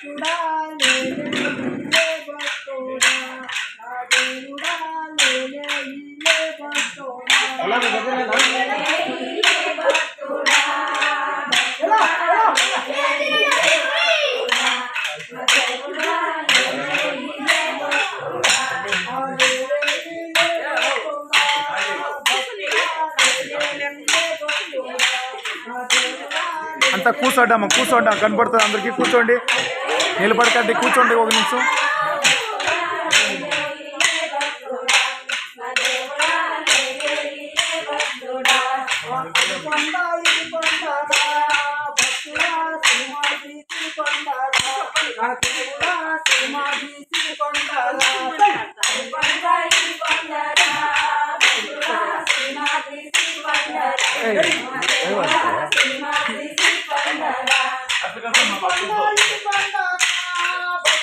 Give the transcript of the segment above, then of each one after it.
భక్తుడా నేనే ఇల్లే భక్తుడా నా దేవుడా ఇల్లే అంతా కూర్చోండి అమ్మ కూర్చోండి కనపడుతుంది అందరికీ కూర్చోండి. నిలబడకండి కూర్చోండి ఒక నిమిషం హై,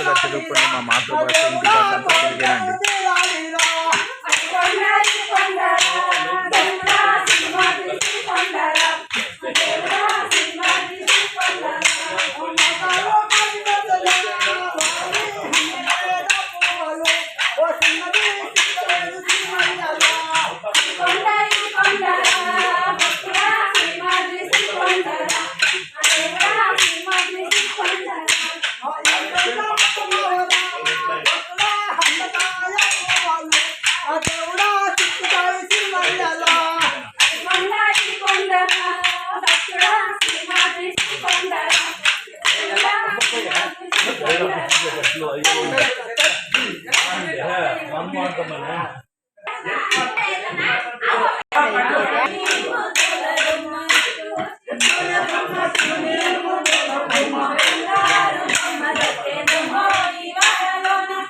మేము పూర్తిగా చదువుకుని మా మాతృభాష ఇంటి భాష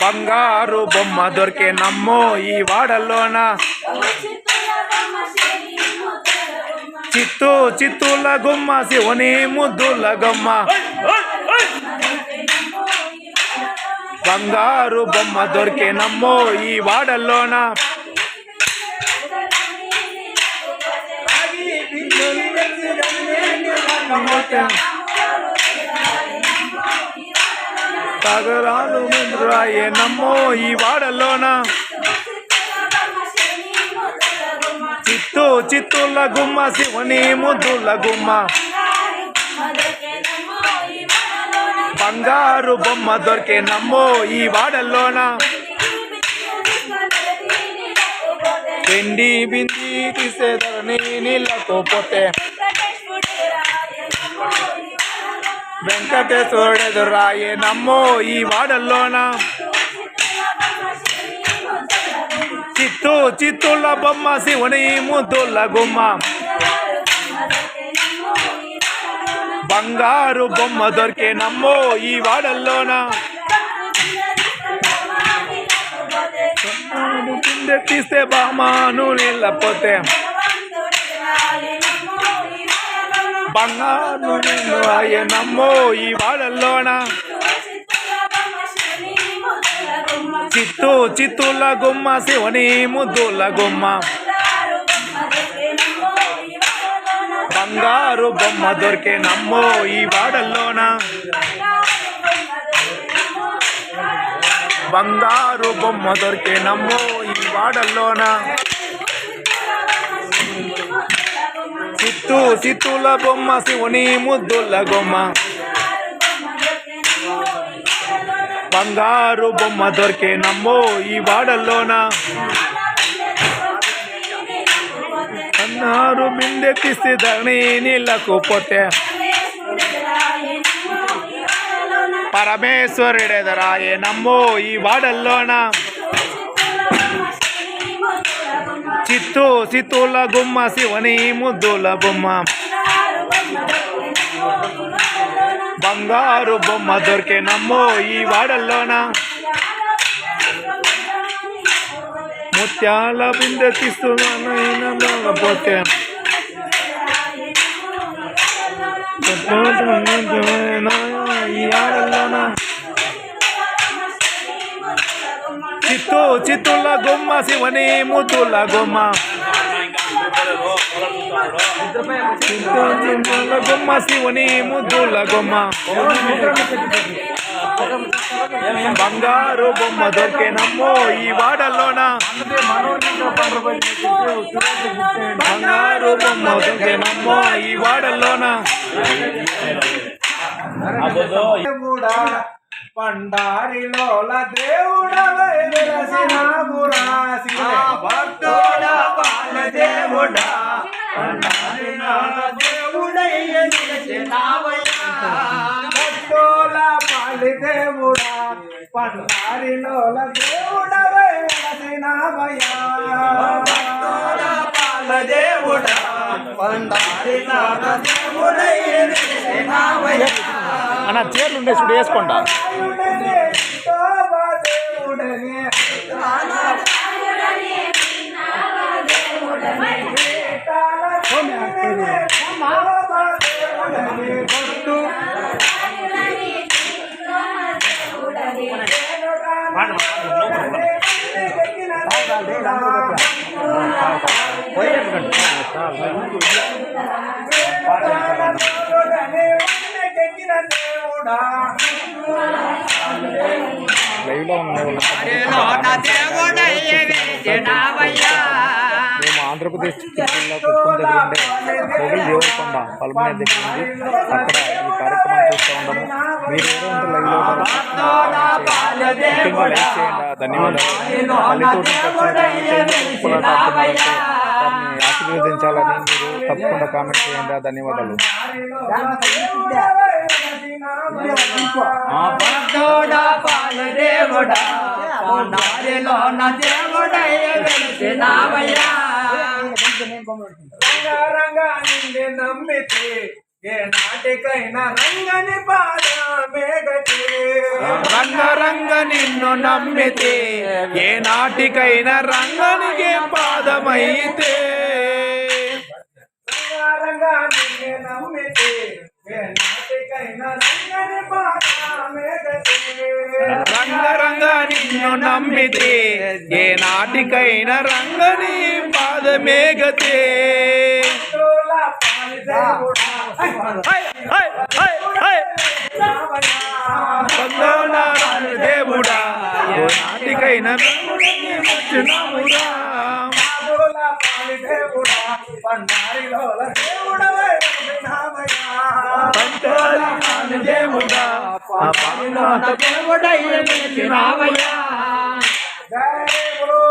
బంగారు బొమ్మ దొరికే నమ్మో ఈ వాడల్లోన చిత్తూ చిత్తూల గుమ్మ శివుని ముద్దుల గుమ్మ బంగారు బొమ్మ దొరికే నమ్మో ఈ వాడల్లోన సాగరాలు ముందురాయే నమ్మో ఈ వాడల్లోన చిత్తూ చిత్తుల గుమ్మ శివుని ముద్దుల గుమ్మ. బంగారు బొమ్మ దొరికే నమ్మో ఈ వాడల్లోన పెండి బింది తీసేదరని నీళ్ళతో వెంకటేశ్వరుడెదురాయే నమ్మో ఈ వాడల్లోన. చిత్తూ చిత్తుల బొమ్మ శివుని ముద్దుల గుమ్మ. బంగారు బొమ్మ దొరికే నమ్మో ఈ వాడల్లోన. తీస్తే బామాను నిల్లపోతే బంగారు నిన్ను అయ్యే నమ్మో ఈ వాడల్లోన? చిత్తు చిత్తుల గుమ్మ శివని ముద్దుల గుమ్మ. బంగారు బొమ్మ దొరికే నమ్మో ఈ వాడల్లోన? బంగారు బొమ్మ దొరికే నమ్మో ఈ వాడల్లోన? చిత్తు చిత్తుల బొమ్మ శివుని ముద్దుల గుమ్మ బంగారు బొమ్మ దొరికే నమ్మో ఈ వాడల్లోన అన్నారు బిందెత్తిస్తే ధరణి నీళ్ళకు పోతే పరమేశ్వరుడెదరాయే నమ్మో ఈ వాడల్లోన చిత్తు చిత్తుల గుమ్మ శివని ముద్దుల బొమ్మ. బంగారు బొమ్మ దొరికే నమ్మో ఈ వాడల్లోన. ముత్యాల బిందె తీస్తున్నాను పోతే ఈ ఆడల్లోన చిత్తు చిత్తుల గుమ్మ శివని ముద్దుల గుమ్మ. చిత్తు చిత్తుల గుమ్మ శివని ముద్దుల గుమ్మ. బంగారు బొమ్మ దొరికేనమ్మో ఈ వాడల్లోన? బంగారు బొమ్మ దొరికేనమ్మో ఈ వాడల్లోన? పండారిలోల దేవుడవై వెలసినావురా శివ భక్తుల పాల దేవుడా. పండారిలోల దేవుడై వెలసినావయ్యా భక్తుల పాలి దేవుడా. పండారిలోల దేవుడవై వెలసినావయ్యా భక్తుల పాల దేవుడా. పండారిలోల దేవుడై వెలసినావయ్యా అన్న చీరలు ఉండే చూడు వేసుకోండా? లైవ్ లో ఉన్నాయి మేము ఆంధ్రప్రదేశ్ కుప్పం దగ్గర ఉండే మొగల్ దేవరకొండ పల్మనే దగ్గర ఉంది అక్కడ ఈ కార్యక్రమం చూస్తూ ఉండము. మీరు. ముఖ్యంగా లైక్ చేయండి. ధన్యవాదాలు. పల్లెటూరు నుంచి మీరు తప్పకుండా కామెంట్ చేయండి. ధన్యవాదాలు. రంగా నిండి నమ్మితే ఏ నాటికైనా రంగని రంగ రంగ నిన్ను నమ్మితే ఏ నాటికైనా రంగనికే పాదమైతే. రంగా నిన్ను నమ్మితే ఏ నాటికైనా రంగని పాద మేఘతే. రంగ రంగ నిన్ను నమ్మితే. ఏ నాటికైనా రంగని పాదమేగతే తోల పాలి దేవుడా. ఏ నాటికైనా రంగని వచ్చినామురా. తోల పాలి దేవుడా పండారిలో దేవుడవై నామయ్యా పంచాలి దేవుడా ఆ పాలనాథ దేవుడయ్య వెలిసినావయ్యా జై గురు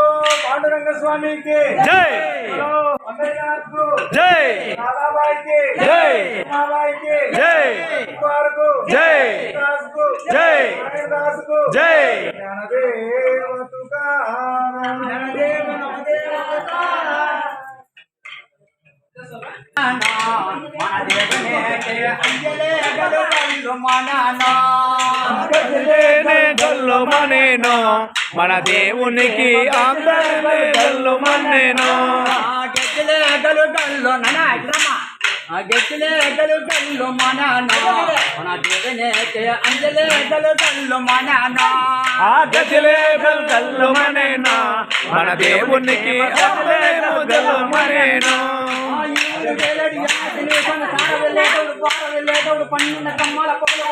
పాండురంగ స్వామికి జై హలో అమర్నాథ్కు జై దాదాబాయికి జై ఉమాబాయికి జై కుమార్కు జై దాస్కు జై దాస్కు జై జ్ఞానదేవ తుకారం జ్ఞానదేవ మన దేవునేకే గల్లు మనేను మన దేవునికి ఆందోళనే గల్లు మన్నేను. గెచ్చలే గలు గల్లు ననాగ్రమ గెచ్చలే గలు గల్లు మననా మన దేవునికి అంజలే గలు గల్లు మననా ఆ గజలే గల్గల్లుమనేనా మన దేవునికి అసలే మొదలుమనేనా ఈడు వేలడి ఆశలేసన సార వెళ్ళేటోడు పార వెళ్ళేటోడు పన్నెండు కమ్మల పొగలు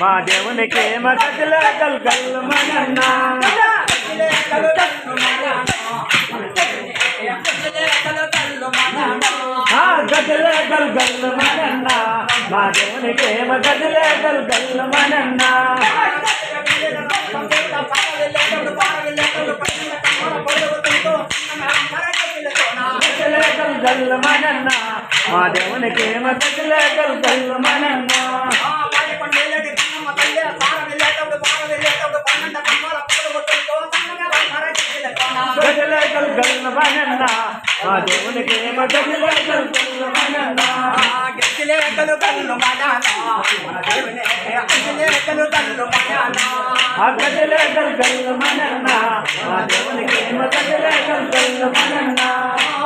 మా దేవునికి ఏమ గజలే గల్గల్లుమనన్నా ఆ మా దేవునికి ఏమ గల్ గల్ గజలే గల్గల్లుమనన్నా మా దేవునికి ఏమ గజలే గల్గల్లుమనన్నా గజలే గల్గల్లుమనన్నా మా దేవునికి ఏమ గజలే గల్గల్లుమనన్నా గెలిచిలేకలు కళ్ళు మనానా దేవునే గెలిచిలేకలు కళ్ళు మనానా ఆ గజలే గల్గల్లుమనన్నా మా దేవునికి ఏమ గజలే గల్గల్లుమనన్నా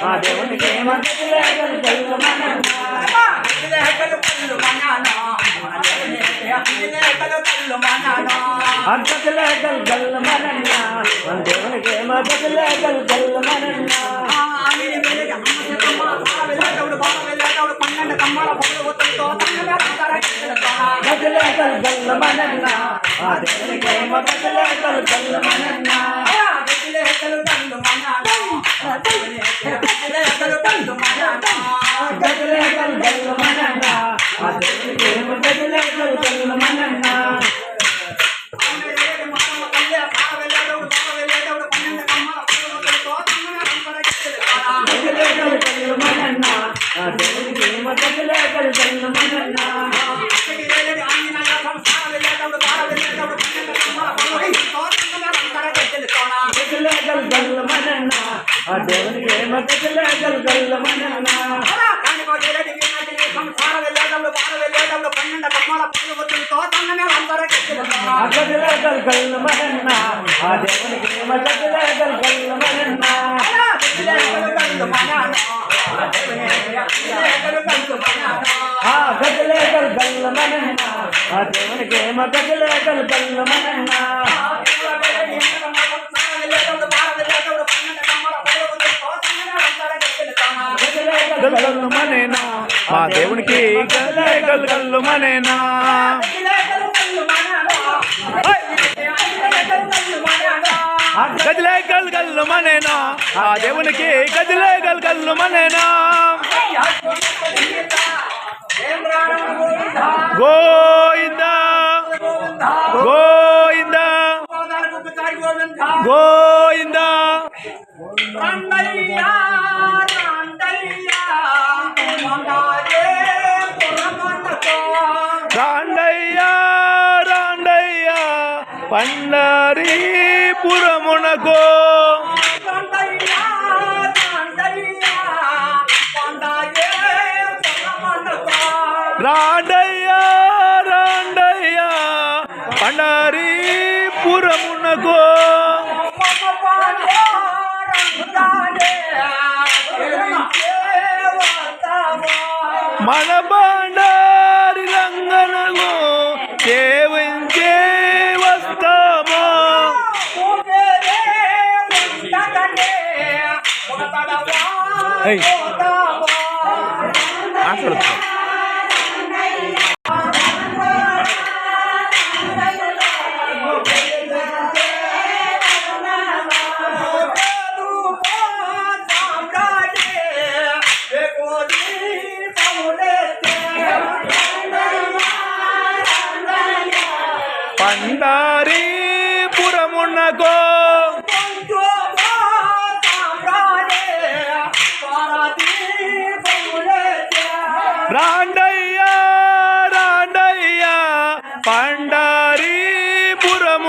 మా దేవునికి ఏమ గజలే గల్గల్లుమనన్నా గజలే గల్గల్లుమనన్నా మా దేవునికి ఏమ గజలే గల్గల్లుమనన్నా గజలే గల్గల్లుమనన్నా మా దేవునికి ఏమ గజలే గల్గల్లుమనన్నా ఆ గజలే గల్గల్లుమనన్నా మా దేవునికి ఏమ గజలే గల్గల్లుమనన్నా గజలే గల్గల్లుమనన్నా మా దేవునికి ఏమ గజలే గల్గల్లుమనన్నా గజలే గల్గల్లుమనన్నా మా దేవునికి ఏమ గజలే గల్గల్లుమనన్నా గజలే గల్గల్లుమనన్నా గజలే గల్గల్లుమనన్నా మా దేవునికి ఏమ గజలే గల్గల్లుమనన్నా ఆ గజలే గల్గల్లుమనన్నా మా దేవునికి ఏమ గజలే గల్గల్లుమనన్నా గజలే గల్గల్లుమనేనా మా దేవునికి గజలే గల్గల్లుమనేనా గజలే గల్గల్లుమనేనా ఆ దేవునికి గదిలే గజలే గల్గల్లుమనేనా గోయిందా గోయిందా గో கண்ணாரே புறமுனகோ. ராண்டையா ராண்டையா பண்ணாரி புறமுனகோ. 哎，拿出来。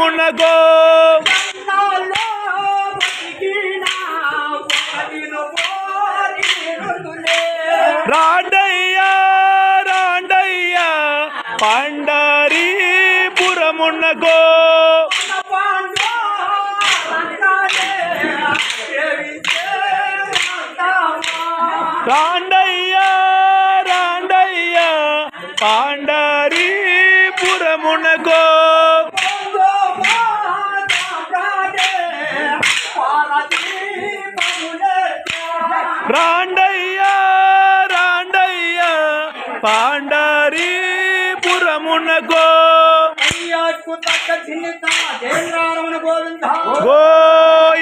உனகோ ராண்டையா ராண்டையா பாண்டாரி புறமுன்னகோ. ராண்டையா ராண்டையா பாண்டாரி புறமுனகோ తగ్గ చిన్నిత గోవింద. గోయింద